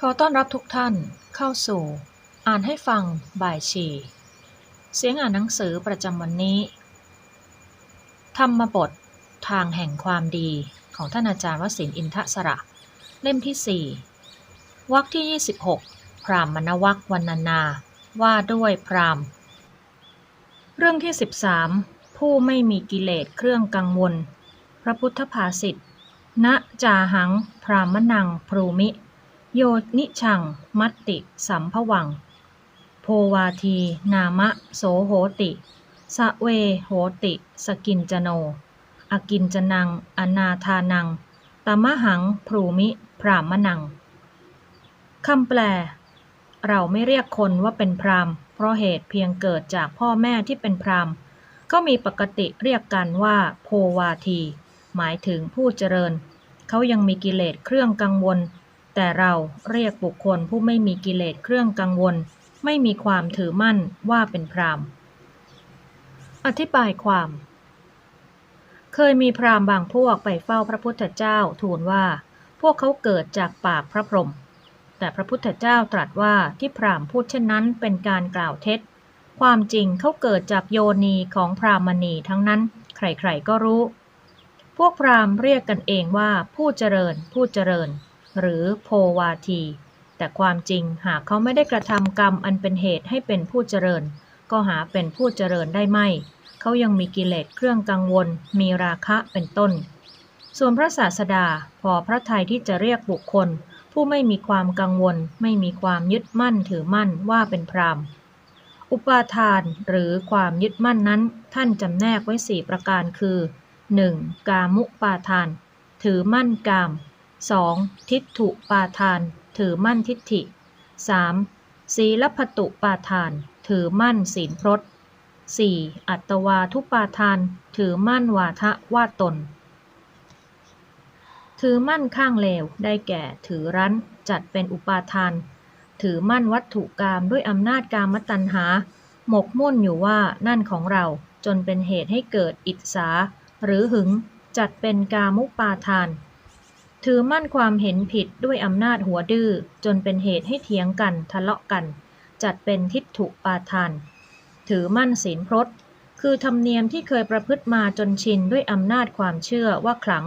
ขอต้อนรับทุกท่านเข้าสู่ อ่านให้ฟังบ่ายชีเสียงอ่านหนังสือประจำวันนี้ ธรรมบททางแห่งความดีของท่านอาจารย์วสินอินทสระ เล่มที่ 4วรรคที่ 26 พรามมณวัควันนานา ว่าด้วยพราม เรื่องที่ 13 ผู้ไม่มีกิเลสเครื่องกังวล พระพุทธภาษิตณจาหัง พรามนังพรูมิ โยนิชัง มัตติ สัมภวัง โพวาที นามะ โสโหติสะเวโหติ สกินจโน อกินจนัง อนาทานัง ตมะหังพรูมิ พรามนัง คำแปล เราไม่เรียกคนว่าเป็นพรามเพราะเหตุเพียงเกิดจากพ่อแม่ที่เป็นพรามก็มีปกติเรียกกันว่า โพวาที หมายถึงผู้เจริญ เขายังมีกิเลสเครื่องกังวล แต่เราเรียกบุคคลผู้ไม่มีกิเลสเครื่องกังวล ไม่มีความถือมั่นว่าเป็นพรามอธิบายความ เคยมีพรามบางพวกไปเฝ้าพระพุทธเจ้าทูลว่า พวกเขาเกิดจากปากพระพรหมแต่พระพุทธเจ้าตรัสว่าที่พรามพูดเช่นนั้นเป็นการกล่าวเท็จ ความจริงเขาเกิดจากโยนีของพรามณีทั้งนั้น ใครๆก็รู้ พวกพรามเรียกกันเองว่าผู้เจริญผู้เจริญ หรือโพวาที แต่ความจริงหากเขาไม่ได้กระทำกรรมอันเป็นเหตุให้เป็นผู้เจริญ ก็หาเป็นผู้เจริญได้ไม่ เขายังมีกิเลสเครื่องกังวล มีราคะเป็นต้น ส่วนพระศาสดาพอพระทัยที่จะเรียกบุคคล ผู้ไม่มีความกังวล ไม่มีความยึดมั่นถือมั่นว่าเป็นพรามอุปาทานหรือความยึดมั่นนั้น ท่านจำแนกไว้สี่ประการคือ 1. กามุปาทาน ถือมั่นกาม 2. ทิฏฐุปาทาน ถือมั่นทิฏฐิ 3. ศีลพตุปาทาน ถือมั่นศีลพรต 4. อัตวาทุปาทาน ถือมั่นวาทะว่าตน ถือมั่นข้างเลว ได้แก่ ถือรั้น จัดเป็นอุปาทาน ถือมั่นวัตถุกรรมด้วยอำนาจกามตัณหา หมกมุ่นอยู่ว่านั่นของเรา จนเป็นเหตุให้เกิดอิจฉาหรือหึง จัดเป็นกามุปาทาน ถือมั่นความเห็นผิดด้วยอำนาจหัวดื้อจนเป็นเหตุให้เถียงกันทะเลาะกัน จัดเป็นทิฏฐุปาทาน ถือมั่นศีลพรตคือธรรมเนียมที่เคยประพฤติมาจนชินด้วยอำนาจความเชื่อว่าขลัง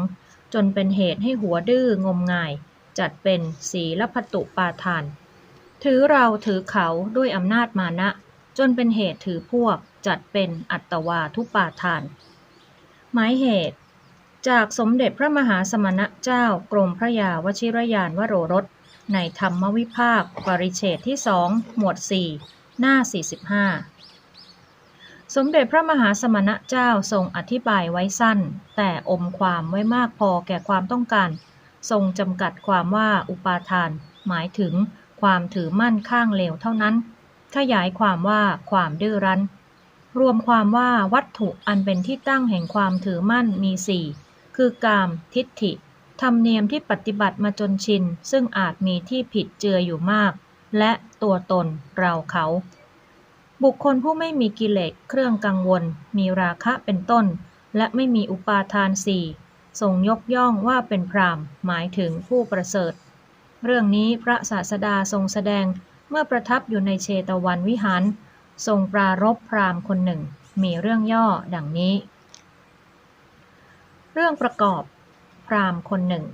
จนเป็นเหตุให้หัวดื้องมงาย จัดเป็นศีลพตุปาทาน ถือเราถือเขาด้วยอำนาจมานะ จนเป็นเหตุถือพวก จัดเป็นอัตวาทุปาทาน หมายเหตุ จากสมเด็จพระมหาสมณเจ้ากรมพระยาวชิรยานวโรรส ในธรรมวิภาค ปริเฉดที่สองหมวด 4 หน้า 45 สมเด็จพระมหาสมณเจ้าทรงอธิบายไว้สั้น แต่อมความไว้มากพอแก่ความต้องการ ทรงจำกัดความว่าอุปาทาน หมายถึงความถือมั่นข้างเลวเท่านั้น ขยายความว่าความดื้อรั้น รวมความว่าวัตถุอันเป็นที่ตั้งแห่งความถือมั่นมีสี่ คือกามทิฏฐิ ธรรมเนียมที่ปฏิบัติมาจนชิน ซึ่งอาจมีที่ผิดเจืออยู่มาก และตัวตนเราเขา บุคคลผู้ไม่มีกิเลสเครื่องกังวล มีราคะเป็นต้น และไม่มีอุปาทานสี่ทรงยกย่องว่าเป็นพรามหมายถึงผู้ประเสริฐ เรื่องนี้พระศาสดาทรงแสดงเมื่อประทับอยู่ในเชตวันวิหาร ทรงปรารบพรามคนหนึ่ง มีเรื่องย่อดังนี้ รื่องประกอบ พราหมณ์คนหนึ่ง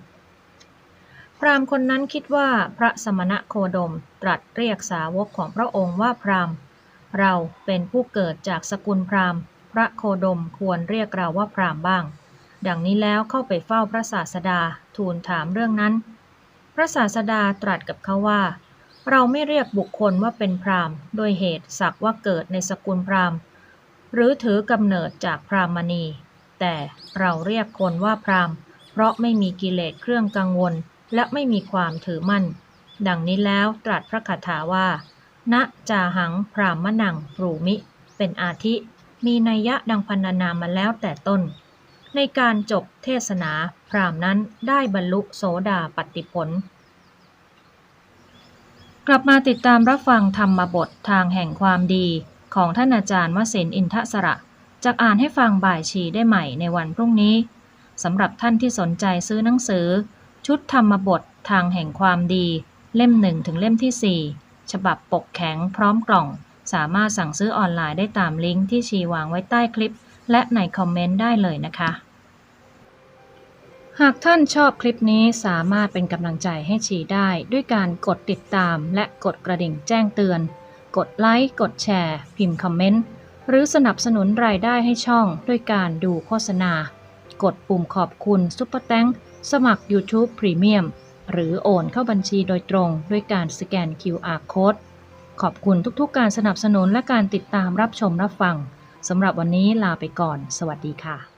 พราหมณ์คนนั้นคิดว่าพระสมณะโคดมตรัสเรียกสาวกของพระองค์ว่าพราหมณ์ เราเป็นผู้เกิดจากสกุลพราหมณ์ พระโคดมควรเรียกเราว่าพราหมณ์บ้าง ดังนี้แล้วเข้าไปเฝ้าพระศาสดาทูลถามเรื่องนั้น พระศาสดาตรัสกับเขาว่า เราไม่เรียกบุคคลว่าเป็นพราหมณ์ โดยเหตุสักว่าเกิดในสกุลพราหมณ์ หรือถือกำเนิดจากพราหมณี แต่เราเรียกคนว่าพราหมณ์เพราะไม่มีกิเลสเครื่องกังวล และไม่มีความถือมั่น ดังนี้แล้วตรัสพระคาถาว่า ณจาหังพรามมนังปรูมิ เป็นอาทิ มีนัยยะดังพันนานามาแล้วแต่ต้น ในการจบเทศนาพรามนั้นได้บรรลุโสดาปัตติผล กลับมาติดตามรับฟังธรรมบททางแห่งความดีของท่านอาจารย์วสินอินทสระ จากอ่านให้ฟังบ่ายชีได้ใหม่ในวันพรุ่งนี้สำหรับท่านที่สนใจซื้อหนังสือ ชุดธรรมบททางแห่งความดี เล่ม1ถึงเล่มที่ 4 ฉบับปกแข็งพร้อมกล่อง สามารถสั่งซื้อออนไลน์ได้ตามลิงก์ที่ชีวางไว้ใต้คลิป และในคอมเมนต์ได้เลยนะคะ หากท่านชอบคลิปนี้สามารถเป็นกำลังใจให้ชีได้ด้วยการกดติดตามและกดกระดิ่งแจ้งเตือน กดไลค์กดแชร์ พิมพ์คอมเมนต์ หรือสนับสนุนรายได้ให้ช่องด้วยการดูโฆษณา กดปุ่มขอบคุณซุปเปอร์แตงสมัคร YouTube Premium หรือโอนเข้าบัญชีโดยตรงด้วยการสแกน QR Code ขอบคุณทุกๆ การสนับสนุนและการติดตามรับชมรับฟัง สำหรับวันนี้ลาไปก่อน สวัสดีค่ะ